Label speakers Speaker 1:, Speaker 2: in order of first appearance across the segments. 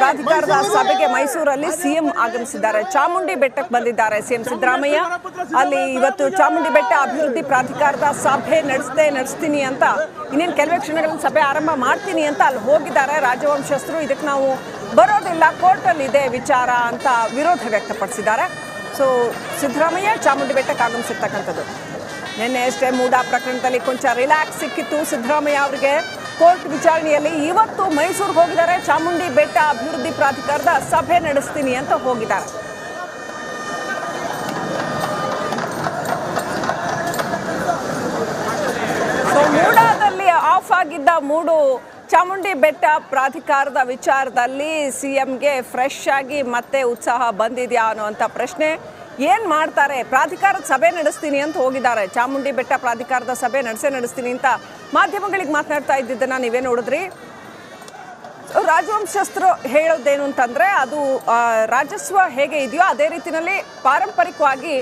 Speaker 1: ಪ್ರಾಧಿಕಾರದ ಸಭೆಗೆ ಮೈಸೂರಲ್ಲಿ ಸಿಎಂ ಆಗಮಿಸಿದ್ದಾರೆ. ಚಾಮುಂಡಿ ಬೆಟ್ಟಕ್ಕೆ ಬಂದಿದ್ದಾರೆ ಸಿಎಂ ಸಿದ್ದರಾಮಯ್ಯ. ಅಲ್ಲಿ ಇವತ್ತು ಚಾಮುಂಡಿ ಬೆಟ್ಟ ಅಭಿವೃದ್ಧಿ ಪ್ರಾಧಿಕಾರದ ಸಭೆ ನಡೆಸ್ತೇ ನಡೆಸ್ತೀನಿ ಅಂತ. ಇನ್ನೇನು ಕೆಲವೇ ಕ್ಷಣಗಳಲ್ಲಿ ಸಭೆ ಆರಂಭ ಮಾಡ್ತೀನಿ ಅಂತ ಅಲ್ಲಿ ಹೋಗಿದ್ದಾರೆ ರಾಜವಂಶಸ್ಥರು. ಇದಕ್ಕೆ ನಾವು ಬರೋದಿಲ್ಲ ಕೋರ್ಟಲ್ಲಿ ಇದೆ ವಿಚಾರ ಅಂತ ವಿರೋಧ ವ್ಯಕ್ತಪಡಿಸಿದ್ದಾರೆ. ಸೊ ಸಿದ್ದರಾಮಯ್ಯ ಚಾಮುಂಡಿ ಬೆಟ್ಟಕ್ಕೆ ಆಗಮಿಸಿರ್ತಕ್ಕಂಥದ್ದು. ನಿನ್ನೆ ಅಷ್ಟೇ ಮೂಡಾ ಪ್ರಕರಣದಲ್ಲಿ ಕೊಂಚ ರಿಲ್ಯಾಕ್ಸ್ ಸಿಕ್ಕಿತ್ತು ಸಿದ್ದರಾಮಯ್ಯ ಅವರಿಗೆ. ಕೋರ್ಟ್ ವಿಚಾರಣೆಯಲ್ಲಿ ಇವತ್ತು ಮೈಸೂರಿಗೆ ಹೋಗಿದ್ದಾರೆ. ಚಾಮುಂಡಿ ಬೆಟ್ಟ ಅಭಿವೃದ್ಧಿ ಪ್ರಾಧಿಕಾರದ ಸಭೆ ನಡೆಸ್ತೀನಿ ಅಂತ ಹೋಗಿದ್ದಾರೆ. ಸೊ ಮೂಡಾದಲ್ಲಿ ಆಫ್ ಆಗಿದ್ದ ಮೂಡು ಚಾಮುಂಡಿ ಬೆಟ್ಟ ಪ್ರಾಧಿಕಾರದ ವಿಚಾರದಲ್ಲಿ ಸಿಎಂಗೆ ಫ್ರೆಶ್ ಆಗಿ ಮತ್ತೆ ಉತ್ಸಾಹ ಬಂದಿದೆಯಾ ಅನ್ನುವಂಥ ಪ್ರಶ್ನೆ. ಏನು ಮಾಡ್ತಾರೆ? ಪ್ರಾಧಿಕಾರದ ಸಭೆ ನಡೆಸ್ತೀನಿ ಅಂತ ಹೋಗಿದ್ದಾರೆ. ಚಾಮುಂಡಿ ಬೆಟ್ಟ ಪ್ರಾಧಿಕಾರದ ಸಭೆ ನಡೆಸೇ ನಡೆಸ್ತೀನಿ ಅಂತ ಮಾಧ್ಯಮಗಳಿಗೆ ಮಾತನಾಡ್ತಾ ಇದ್ದಿದ್ದನ್ನ ನೀವೇ ನೋಡಿದ್ರಿ. ರಾಜವಂಶಸ್ಥರು ಹೇಳೋದೇನು ಅಂತಂದರೆ ಅದು ರಾಜಸ್ವ ಹೇಗೆ ಇದೆಯೋ ಅದೇ ರೀತಿಯಲ್ಲಿ ಪಾರಂಪರಿಕವಾಗಿ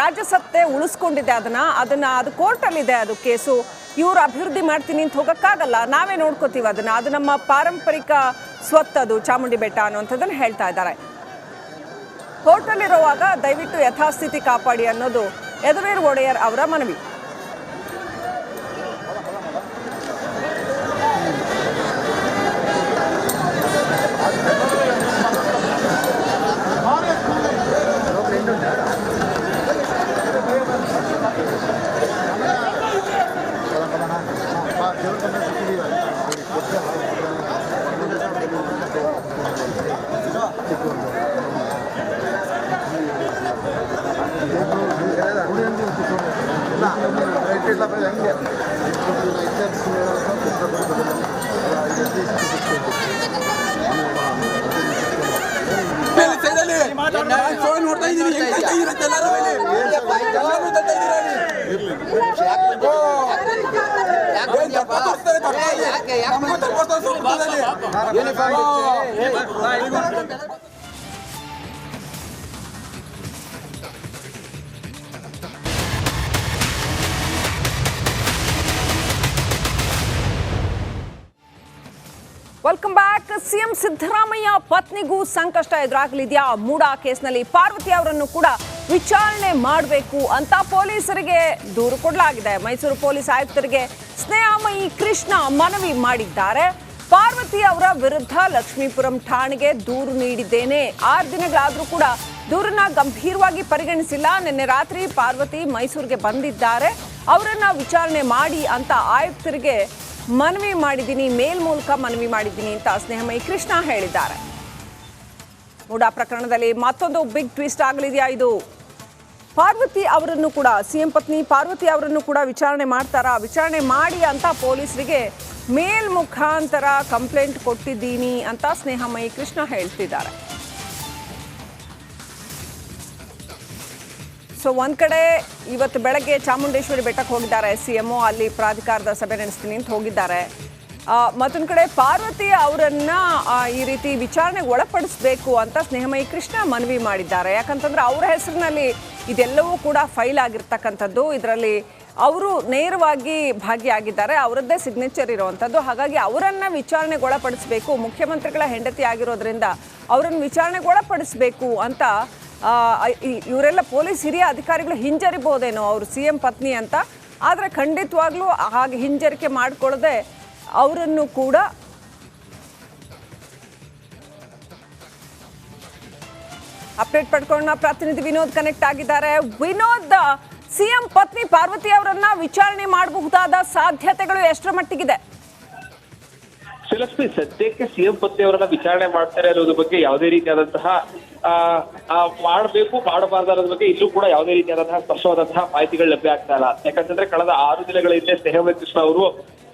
Speaker 1: ರಾಜಸತ್ತೆ ಉಳಿಸ್ಕೊಂಡಿದೆ ಅದನ್ನು. ಅದನ್ನು, ಅದು ಕೋರ್ಟಲ್ಲಿದೆ ಅದು ಕೇಸು. ಇವ್ರು ಅಭಿವೃದ್ಧಿ ಮಾಡ್ತೀನಿ ಅಂತ ಹೋಗೋಕ್ಕಾಗಲ್ಲ. ನಾವೇ ನೋಡ್ಕೋತೀವಿ ಅದನ್ನು. ಅದು ನಮ್ಮ ಪಾರಂಪರಿಕ ಸ್ವತ್ತದು ಚಾಮುಂಡಿ ಬೆಟ್ಟ ಅನ್ನುವಂಥದ್ದನ್ನು ಹೇಳ್ತಾ ಇದ್ದಾರೆ. ಕೋರ್ಟಲ್ಲಿರುವಾಗ ದಯವಿಟ್ಟು ಯಥಾಸ್ಥಿತಿ ಕಾಪಾಡಿ ಅನ್ನೋದು ಯದುವೀರ್ ಒಡೆಯರ್ ಅವರ ಮನವಿ.
Speaker 2: ನೋಡ್ತಾ ಇದ್ದೀನಿ ಹೆಂಗ್
Speaker 1: ವೆಲ್ಕಮ್ ಬ್ಯಾಕ್ ಸಿಎಂ ಸಿದ್ದರಾಮಯ್ಯ ಪತ್ನಿಗೂ ಸಂಕಷ್ಟ ಎದುರಾಗಲಿದೆಯಾ? ಮೂಡಾ ಕೇಸ್ನಲ್ಲಿ ಪಾರ್ವತಿ ಅವರನ್ನು ಕೂಡ ವಿಚಾರಣೆ ಮಾಡಬೇಕು ಅಂತ ಪೊಲೀಸರಿಗೆ ದೂರು ಕೊಡಲಾಗಿದೆ. ಮೈಸೂರು ಪೊಲೀಸ್ ಆಯುಕ್ತರಿಗೆ ಸ್ನೇಹಮಯಿ ಕೃಷ್ಣ ಮನವಿ ಮಾಡಿದ್ದಾರೆ. ಪಾರ್ವತಿ ಅವರ ವಿರುದ್ಧ ಲಕ್ಷ್ಮೀಪುರಂ ಠಾಣೆಗೆ ದೂರು ನೀಡಿದ್ದೇನೆ. ಆರು ದಿನಗಳಾದರೂ ಕೂಡ ದೂರನ್ನ ಗಂಭೀರವಾಗಿ ಪರಿಗಣಿಸಿಲ್ಲ. ನಿನ್ನೆ ರಾತ್ರಿ ಪಾರ್ವತಿ ಮೈಸೂರಿಗೆ ಬಂದಿದ್ದಾರೆ. ಅವರನ್ನ ವಿಚಾರಣೆ ಮಾಡಿ ಅಂತ ಆಯುಕ್ತರಿಗೆ ಮನವಿ ಮಾಡಿದ್ದೀನಿ, ಮೇಲ್ ಮೂಲಕ ಮನವಿ ಮಾಡಿದ್ದೀನಿ ಅಂತ ಸ್ನೇಹಮಯಿ ಕೃಷ್ಣ ಹೇಳಿದ್ದಾರೆ. ಮೂಡಾ ಪ್ರಕರಣದಲ್ಲಿ ಮತ್ತೊಂದು ಬಿಗ್ ಟ್ವಿಸ್ಟ್ ಆಗಲಿದೆಯಾ ಇದು? ಪಾರ್ವತಿ ಅವರನ್ನು ಕೂಡ, ಸಿಎಂ ಪತ್ನಿ ಪಾರ್ವತಿ ಅವರನ್ನು ಕೂಡ ವಿಚಾರಣೆ ಮಾಡ್ತಾರಾ? ವಿಚಾರಣೆ ಮಾಡಿ ಅಂತ ಪೊಲೀಸರಿಗೆ ಮೇಲ್ ಮುಖಾಂತರ ಕಂಪ್ಲೇಂಟ್ ಕೊಟ್ಟಿದ್ದೀನಿ ಅಂತ ಸ್ನೇಹಮಯಿ ಕೃಷ್ಣ ಹೇಳ್ತಿದ್ದಾರೆ. ಸೊ ಒಂದು ಕಡೆ ಇವತ್ತು ಬೆಳಗ್ಗೆ ಚಾಮುಂಡೇಶ್ವರಿ ಬೆಟ್ಟಕ್ಕೆ ಹೋಗಿದ್ದಾರೆ ಸಿ ಅಲ್ಲಿ ಪ್ರಾಧಿಕಾರದ ಸಭೆ ನಡೆಸ್ತೀನಿ ಅಂತ ಹೋಗಿದ್ದಾರೆ. ಮತ್ತೊಂದು ಕಡೆ ಪಾರ್ವತಿ ಅವರನ್ನ ಈ ರೀತಿ ವಿಚಾರಣೆಗೆ ಒಳಪಡಿಸಬೇಕು ಅಂತ ಸ್ನೇಹಮಯಿ ಕೃಷ್ಣ ಮನವಿ ಮಾಡಿದ್ದಾರೆ. ಯಾಕಂತಂದ್ರೆ ಅವರ ಹೆಸರಿನಲ್ಲಿ ಇದೆಲ್ಲವೂ ಕೂಡ ಫೈಲ್ ಆಗಿರ್ತಕ್ಕಂಥದ್ದು. ಇದರಲ್ಲಿ ಅವರು ನೇರವಾಗಿ ಭಾಗಿಯಾಗಿದ್ದಾರೆ. ಅವರದ್ದೇ ಸಿಗ್ನೇಚರ್ ಇರುವಂಥದ್ದು. ಹಾಗಾಗಿ ಅವರನ್ನು ವಿಚಾರಣೆಗೆ ಒಳಪಡಿಸಬೇಕು. ಮುಖ್ಯಮಂತ್ರಿಗಳ ಹೆಂಡತಿ ಆಗಿರೋದ್ರಿಂದ ಅವರನ್ನು ವಿಚಾರಣೆಗೆ ಒಳಪಡಿಸಬೇಕು ಅಂತ ಇವರೆಲ್ಲ ಪೊಲೀಸ್ ಹಿರಿಯ ಅಧಿಕಾರಿಗಳು ಹಿಂಜರಿಬೋದೇನೋ ಅವರು ಸಿ ಎಂ ಪತ್ನಿ ಅಂತ. ಆದರೆ ಖಂಡಿತವಾಗ್ಲೂ ಹಾಗೆ ಹಿಂಜರಿಕೆ ಮಾಡಿಕೊಳ್ಳದೆ ಅವರನ್ನು ಕೂಡ ಅಪ್ಡೇಟ್ ಪಡ್ಕೊಂಡ ಪ್ರತಿನಿಧಿ ವಿನೋದ್ ಕನೆಕ್ಟ್ ಆಗಿದ್ದಾರೆ. ವಿನೋದ್, ಸಿಎಂ ಪತ್ನಿ ಪಾರ್ವತಿ ಅವರನ್ನ ವಿಚಾರಣೆ ಮಾಡಬಹುದಾದ ಸಾಧ್ಯತೆಗಳು ಎಷ್ಟರ ಮಟ್ಟಿಗಿದೆ?
Speaker 3: ಸದ್ಯಕ್ಕೆ ಸಿಎಂ ಪತ್ನಿ ಅವರನ್ನ ವಿಚಾರಣೆ ಮಾಡ್ತಾರೆ ಅನ್ನೋದ್ರ ಬಗ್ಗೆ ಯಾವುದೇ ರೀತಿಯಾದಂತಹ ಮಾಡಬೇಕು, ಮಾಡಬಾರ್ದು ಅನ್ನೋದ್ರ ಬಗ್ಗೆ ಇಲ್ಲೂ ಕೂಡ ಯಾವುದೇ ರೀತಿಯಾದಂತಹ ಸ್ಪಷ್ಟವಾದಂತಹ ಮಾಹಿತಿಗಳು ಲಭ್ಯ ಆಗ್ತಾ ಇಲ್ಲ. ಯಾಕಂತಂದ್ರೆ ಕಳೆದ ಆರು ದಿನಗಳ ಹಿಂದೆ ಸ್ನೇಹಮಯ ಕೃಷ್ಣ ಅವರು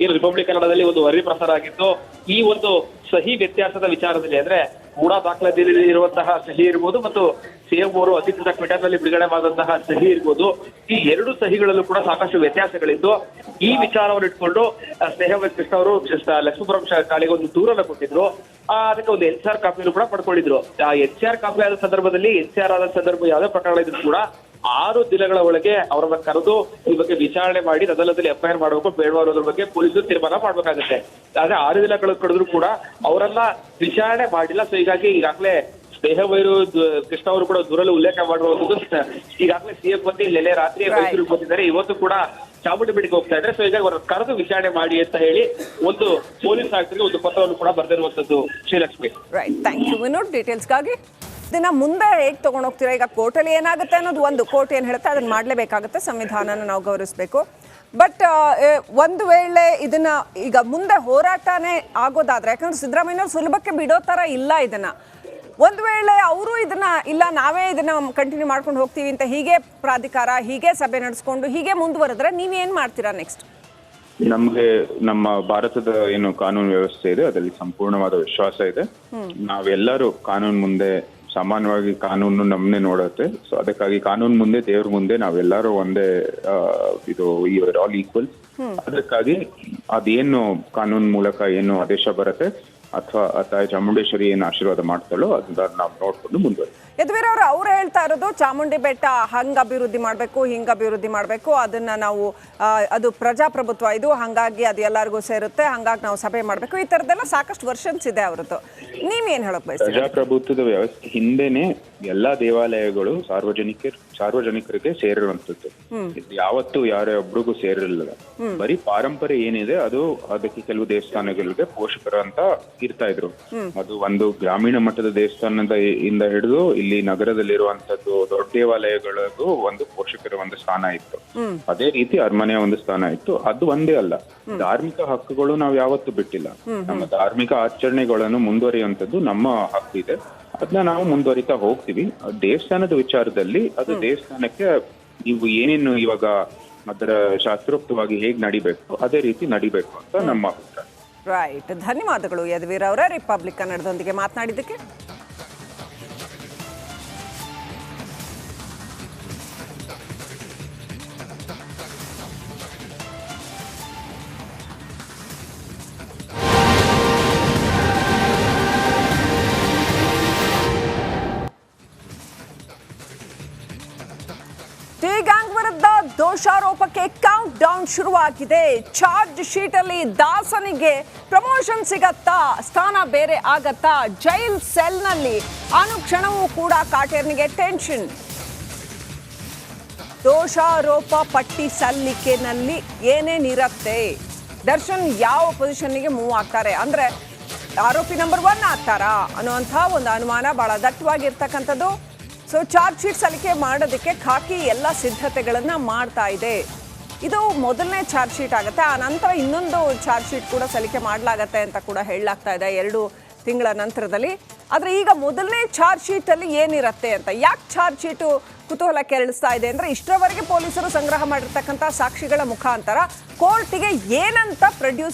Speaker 3: ಏನು ರಿಪಬ್ಲಿಕ್ ಕನ್ನಡದಲ್ಲಿ ಒಂದು ವರದಿ ಪ್ರಸಾರ ಆಗಿತ್ತು ಈ ಒಂದು ಸಹಿ ವ್ಯತ್ಯಾಸದ ವಿಚಾರದಲ್ಲಿ ಅಂದ್ರೆ ಮೂಡಾ ದಾಖಲಾತಿಯಲ್ಲಿ ಇರುವಂತಹ ಸಹಿ ಇರ್ಬೋದು ಮತ್ತು ಸಿಎಂ ಅವರು ಅಧಿಕೃತ ಟ್ವಿಟರ್ನಲ್ಲಿ ಬಿಡುಗಡೆ ಮಾಡಿದಂತಹ ಸಹಿ ಇರ್ಬೋದು. ಈ ಎರಡು ಸಹಿಗಳಲ್ಲೂ ಕೂಡ ಸಾಕಷ್ಟು ವ್ಯತ್ಯಾಸಗಳಿದ್ದು ಈ ವಿಚಾರವನ್ನು ಇಟ್ಕೊಂಡು ಆ, ಸ್ನೇಹಮಯ ಕೃಷ್ಣ ಅವರು ಲಕ್ಷ್ಮೀಪುರಂ ಶಾಲೆಗೆ ಒಂದು ದೂರನ್ನು ಕೊಟ್ಟಿದ್ರು. ಅದಕ್ಕೆ ಒಂದು ಎಚ್ ಆರ್ ಕಾಪಿಯನ್ನು ಕೂಡ ಪಡ್ಕೊಂಡಿದ್ರು. ಆ ಎಚ್ ಆರ್ ಕಾಪಿ ಆದ ಸಂದರ್ಭದಲ್ಲಿ ಎಚ್ ಆರ್ ಆದ ಸಂದರ್ಭ ಯಾವುದೇ ಪ್ರಕರಣ ಇದ್ರು ಕೂಡ ಆರು ದಿನಗಳ ಒಳಗೆ ಅವರನ್ನ ಕರೆದು ಈ ಬಗ್ಗೆ ವಿಚಾರಣೆ ಮಾಡಿ ಅದಲ್ಲದಲ್ಲಿ ಎಫ್ಐಆರ್ ಮಾಡಬೇಕು ಬೇಡವಾ ಅನ್ನೋದ್ರ ಬಗ್ಗೆ ಪೊಲೀಸರು ತೀರ್ಮಾನ ಮಾಡ್ಬೇಕಾಗುತ್ತೆ. ಆದ್ರೆ ಆರು ದಿನಗಳು ಕಳೆದ್ರು ಕೂಡ ಅವರನ್ನ ವಿಚಾರಣೆ ಮಾಡಿಲ್ಲ. ಸೊ ಹೀಗಾಗಿ ಈಗಾಗಲೇ ಸ್ನೇಹ ವೈರು ಕೃಷ್ಣ ಅವರು ಕೂಡ ದೂರಲ್ಲಿ ಉಲ್ಲೇಖ ಮಾಡಿರುವಂತದ್ದು ಈಗಾಗಲೇ ಸಿಎಂ ಬಂದು ನಿನ್ನೆ ರಾತ್ರಿ. ಮೈಸೂರಿಗೆ ಬಂದಿದ್ದಾರೆ. ಇವತ್ತು ಕೂಡ ಚಾಮುಂಡಿ ಬೆಟ್ಟಿಗೆ ಹೋಗ್ತಾ ಇದ್ದಾರೆ. ಸೊ ಹೀಗಾಗಿ ಅವರ ಕರೆದು ವಿಚಾರಣೆ ಮಾಡಿ ಅಂತ ಹೇಳಿ ಒಂದು ಪೊಲೀಸ್ ಆಯುಕ್ತರಿಗೆ ಒಂದು ಪತ್ರವನ್ನು ಕೂಡ ಬರೆದಿರುವಂತದ್ದು Srilakshmi.
Speaker 1: Right thank you Vinod ಡೀಟೇಲ್ಸ್ಗಾಗಿ ದಿನ ಮುಂದೆ ಹೇಗೆ ತಗೊಂಡೋಗ್ತೀರಾ ಈಗ ಕೋರ್ಟಲ್ಲಿ ಏನಾಗುತ್ತೆ ಅನ್ನೋದು ಒಂದು. ಕೋರ್ಟ್ ಏನು ಹೇಳುತ್ತೆ ಅದನ್ನ ಮಾಡಲೇಬೇಕಾಗುತ್ತೆ. ಸಂವಿಧಾನನ ನಾವು ಗೌರವಿಸಬೇಕು. ಬಟ್ ಒಂದು ವೇಳೆ ಇದನ್ನ ಈಗ ಮುಂದೆ ಹೋರಾಟನೇ ಆಗೋದಾದ್ರೆ ಯಾಕಂದ್ರೆ ಸಿದ್ದರಾಮಯ್ಯ ಸುಲಭಕ್ಕೆ ಬಿಡೋ ತರ ಇಲ್ಲ ಇದನ್ನ. ಒಂದು ವೇಳೆ ಅವರು ಇದನ್ನ ಇಲ್ಲ ನಾವೇ ಇದನ್ನ ಕಂಟಿನ್ಯೂ ಮಾಡ್ಕೊಂಡು ಹೋಗ್ತೀವಿ ಅಂತ ಹೀಗೆ ಪ್ರಾಧಿಕಾರ ಹೀಗೆ ಸಭೆ ನಡೆಸ್ಕೊಂಡು ಹೀಗೆ ಮುಂದುವರೆದ್ರೆ ಏನ್ ಮಾಡ್ತೀರಾ ನೆಕ್ಸ್ಟ್
Speaker 4: ನಮ್ಗೆ ನಮ್ಮ ಭಾರತದ ಏನು ಕಾನೂನು ವ್ಯವಸ್ಥೆ ಇದೆ ಅದರಲ್ಲಿ ಸಂಪೂರ್ಣವಾದ ವಿಶ್ವಾಸ ಇದೆ. ನಾವೆಲ್ಲರೂ ಕಾನೂನು ಮುಂದೆ ಸಾಮಾನ್ಯವಾಗಿ ಕಾನೂನು ನಮ್ಮನ್ನೇ ನೋಡುತ್ತೆ. ಸೊ ಅದಕ್ಕಾಗಿ ಕಾನೂನು ಮುಂದೆ ದೇವ್ರ ಮುಂದೆ ನಾವೆಲ್ಲರೂ ಒಂದೇ ಇದು ಆಲ್ ಈಕ್ವಲ್ ಅದಕ್ಕಾಗಿ ಅದೇನು ಕಾನೂನು ಮೂಲಕ ಏನು ಆದೇಶ ಬರುತ್ತೆ ಅಥವಾ ತಾಯಿ ಚಾಮುಂಡೇಶ್ವರಿ ಏನು ಆಶೀರ್ವಾದ ಮಾಡ್ತಾಳೋ ಅದನ್ನ ನಾವು ನೋಡ್ಕೊಂಡು ಮುಂದುವರಿ
Speaker 1: ಯದುವೀರ್ ಅವರು ಅವ್ರು ಹೇಳ್ತಾ ಇರೋದು ಚಾಮುಂಡಿ ಬೆಟ್ಟ ಹಂಗ ಅಭಿವೃದ್ಧಿ ಮಾಡಬೇಕು ಹಿಂಗ ಅಭಿವೃದ್ಧಿ ಮಾಡಬೇಕು. ಅದನ್ನ ನಾವು ಅದು ಪ್ರಜಾಪ್ರಭುತ್ವ ಇದು. ಹಂಗಾಗಿ ಅದು ಎಲ್ಲರಿಗೂ ಸೇರುತ್ತೆ. ಹಂಗಾಗಿ ನಾವು ಸಭೆ ಮಾಡಬೇಕು. ಈ ಥರದ್ದೆಲ್ಲ ಸಾಕಷ್ಟು ವರ್ಷನ್ಸ್ ಇದೆ ಅವ್ರದ್ದು. ನೀವೇನು ಹೇಳಕ್ ಬಯಸ್ತೀರಿ?
Speaker 4: ಪ್ರಜಾಪ್ರಭುತ್ವದ ವ್ಯವಸ್ಥೆ ಹಿಂದೆನೆ ಎಲ್ಲಾ ದೇವಾಲಯಗಳು ಸಾರ್ವಜನಿಕ ಸಾರ್ವಜನಿಕರಿಗೆ ಸೇರಿರುವಂತದ್ದು ಯಾವತ್ತು ಯಾವತ್ತೂ ಯಾರೇ ಒಬ್ರಿಗೂ ಸೇರಿರಲಿಲ್ಲ. ಬರೀ ಪಾರಂಪರೆ ಏನಿದೆ ಅದು ಅದಕ್ಕೆ ಕೆಲವು ದೇವಸ್ಥಾನಗಳಿಗೆ ಪೋಷಕರು ಅಂತ ಇರ್ತಾ ಇದ್ರು. ಅದು ಒಂದು ಗ್ರಾಮೀಣ ಮಟ್ಟದ ದೇವಸ್ಥಾನದ ಇಂದ ಹಿಡಿದು ಇಲ್ಲಿ ನಗರದಲ್ಲಿರುವಂತದ್ದು ದೊಡ್ಡ ದೇವಾಲಯಗಳಿಗೂ ಒಂದು ಪೋಷಕರ ಒಂದು ಸ್ಥಾನ ಇತ್ತು. ಅದೇ ರೀತಿ ಅರಮನೆಯ ಒಂದು ಸ್ಥಾನ ಇತ್ತು. ಅದು ಒಂದೇ ಅಲ್ಲ. ಧಾರ್ಮಿಕ ಹಕ್ಕುಗಳು ನಾವು ಯಾವತ್ತೂ ಬಿಟ್ಟಿಲ್ಲ. ನಮ್ಮ ಧಾರ್ಮಿಕ ಆಚರಣೆಗಳನ್ನು ಮುಂದುವರಿಯುವಂತದ್ದು ನಮ್ಮ ಹಕ್ಕು ಇದೆ. ಅದನ್ನ ನಾವು ಮುಂದುವರಿತಾ ಹೋಗ್ತೀವಿ. ದೇವಸ್ಥಾನದ ವಿಚಾರದಲ್ಲಿ ಅದು ದೇವಸ್ಥಾನಕ್ಕೆ ನೀವು ಏನೇನು ಇವಾಗ ಅದರ ಶಾಸ್ತ್ರೋಕ್ತವಾಗಿ ಹೇಗ್ ನಡಿಬೇಕು ಅದೇ ರೀತಿ ನಡಿಬೇಕು ಅಂತ ನಮ್ಮ ಅಭಿಪ್ರಾಯ.
Speaker 1: ರೈಟ್ ಧನ್ಯವಾದಗಳು ಯದುವೀರ್ ಅವರ ರಿಪಬ್ಲಿಕ್ ಕನ್ನಡದೊಂದಿಗೆ ಮಾತನಾಡಿದ್ದಕ್ಕೆ. ದೋಷಾರೋಪಕ್ಕೆ ಕೌಂಟ್ ಡೌನ್ ಶುರುವಾಗಿದೆ. ಚಾರ್ಜ್ ಶೀಟ್ ಅಲ್ಲಿ ದಾಸನಿಗೆ ಪ್ರಮೋಷನ್ ಸಿಗತ್ತಾ? ಸ್ಥಾನ ಬೇರೆ ಆಗತ್ತಾ? ಜೈಲ್ ಸೆಲ್ ಸೆಲ್ನಲ್ಲಿ ಅನುಕ್ಷಣವೂ ಕೂಡ ಕಾಟೇರ್ನಿಗೆ ಟೆನ್ಷನ್ ದೋಷಾರೋಪ ಪಟ್ಟಿ ಸಲ್ಲಿಕೆನಲ್ಲಿ ಏನೇನಿರತ್ತೆ ದರ್ಶನ್ ಯಾವ ಪೊಸಿಷನ್ನಿಗೆ ಮೂವ್ ಆಗ್ತಾರೆ? ಅಂದ್ರೆ ಆರೋಪಿ ನಂಬರ್ ಒನ್ ಆಗ್ತಾರಾ? ಅನ್ನುವಂಥ ಒಂದು ಅನುಮಾನ ಬಹಳ ದಟ್ಟವಾಗಿರ್ತಕ್ಕಂಥದ್ದು. ಸೊ ಚಾರ್ಜ್ ಶೀಟ್ ಸಲ್ಲಿಕೆ ಮಾಡೋದಕ್ಕೆ ಖಾಕಿ ಎಲ್ಲ ಸಿದ್ಧತೆಗಳನ್ನ ಮಾಡ್ತಾ ಇದೆ. ಇದು ಮೊದಲನೇ ಚಾರ್ಜ್ ಶೀಟ್ ಆಗುತ್ತೆ. ಆ ನಂತರ ಇನ್ನೊಂದು ಚಾರ್ಜ್ ಶೀಟ್ ಕೂಡ ಸಲ್ಲಿಕೆ ಮಾಡಲಾಗತ್ತೆ ಅಂತ ಕೂಡ ಹೇಳಲಾಗ್ತಾ ಇದೆ ಎರಡು ತಿಂಗಳ ನಂತರದಲ್ಲಿ. ಆದರೆ ಈಗ ಮೊದಲನೇ ಚಾರ್ಜ್ ಶೀಟಲ್ಲಿ ಏನಿರುತ್ತೆ ಅಂತ, ಯಾಕೆ ಚಾರ್ಜ್ ಶೀಟು ಕುತೂಹಲ ಕೆರಳಿಸ್ತಾ ಇದೆ ಅಂದರೆ ಇಷ್ಟರವರೆಗೆ ಪೊಲೀಸರು ಸಂಗ್ರಹ ಮಾಡಿರ್ತಕ್ಕಂಥ ಸಾಕ್ಷಿಗಳ ಮುಖಾಂತರ ಕೋರ್ಟಿಗೆ ಏನಂತ ಪ್ರೊಡ್ಯೂಸ್